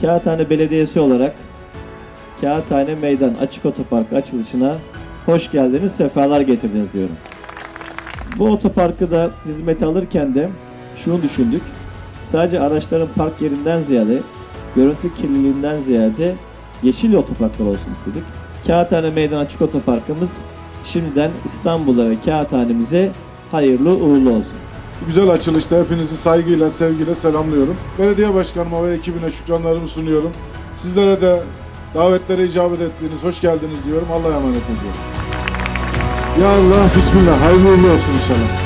Kağıthane Belediyesi olarak Kağıthane Meydan Açık Otoparkı açılışına hoş geldiniz, sefalar getirdiniz diyorum. Bu otoparkı da hizmete alırken de şunu düşündük. Sadece araçların park yerinden ziyade, görüntü kirliliğinden ziyade yeşil otoparklar olsun istedik. Kağıthane Meydan Açık Otoparkımız şimdiden İstanbul'a ve Kağıthane'mize hayırlı uğurlu olsun. Güzel açılışta hepinizi saygıyla, sevgiyle selamlıyorum. Belediye başkanıma ve ekibine şükranlarımı sunuyorum. Sizlere de davetlere icabet ettiğiniz, hoş geldiniz diyorum. Allah'a emanet ediyorum. Ya Allah, Bismillah. Hayırlı olsun inşallah.